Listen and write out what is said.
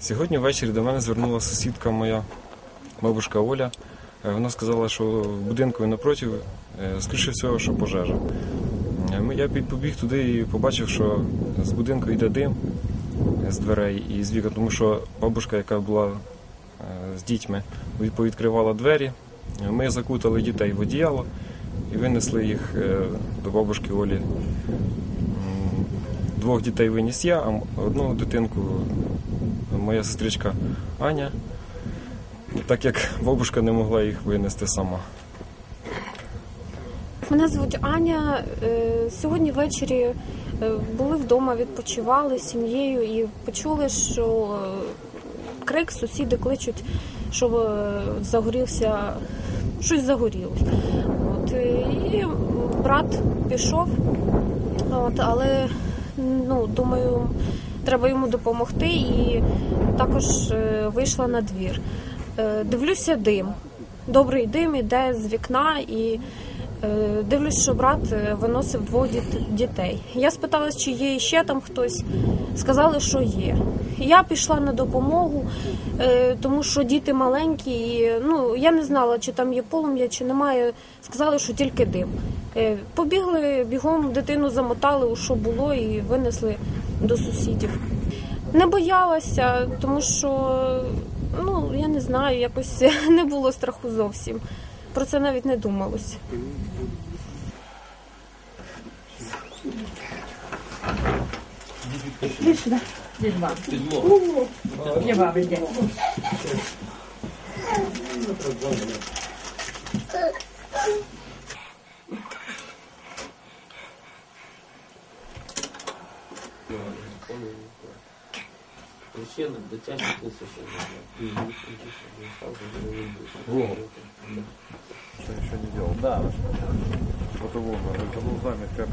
Сьогодні ввечері до мене звернулася сусідка моя, бабушка Оля. Е, Вона сказала, що в будинку напроти, е, скоріше всього, що пожежа. Е, Я побіг туди і побачив, що з будинку йде дим з дверей і з вікон, тому що бабушка, яка була з дітьми, повідкривала двері. Ми закутали дітей в одіяло і винесли їх до бабушки Олі. Двох дітей виніс я, а одну дитинку моя сестричка Аня, так як бабушка не могла їх винести сама. Мене звуть Аня. Е, Сьогодні ввечері е, були вдома, відпочивали з сім'єю і почули, що е, крик, сусіди кличуть, щоб загорівся, щось загорілось. От, і брат пішов, от, але ну, думаю, треба йому допомогти і також е, вийшла на двір. Е, Дивлюся дим. Добрий дим іде з вікна і е, дивлюсь, що брат виносив двох діт- дітей. Я спитала, чи є ще там хтось. Сказали, що є. Я пішла на допомогу, е, тому що діти маленькі, і ну я не знала, чи там є полум'я, чи немає. Сказали, що тільки дим. Е, Побігли бігом, дитину замотали, у що було, і винесли до сусідів. Не боялася, тому що ну я не знаю, якось не було страху зовсім. Про це навіть не думалось. Иди сюда. Дерьма. Дерьма. Дерьма. Вообще дотягивался еще. Что еще не делал? Да, вот его, это был замет, как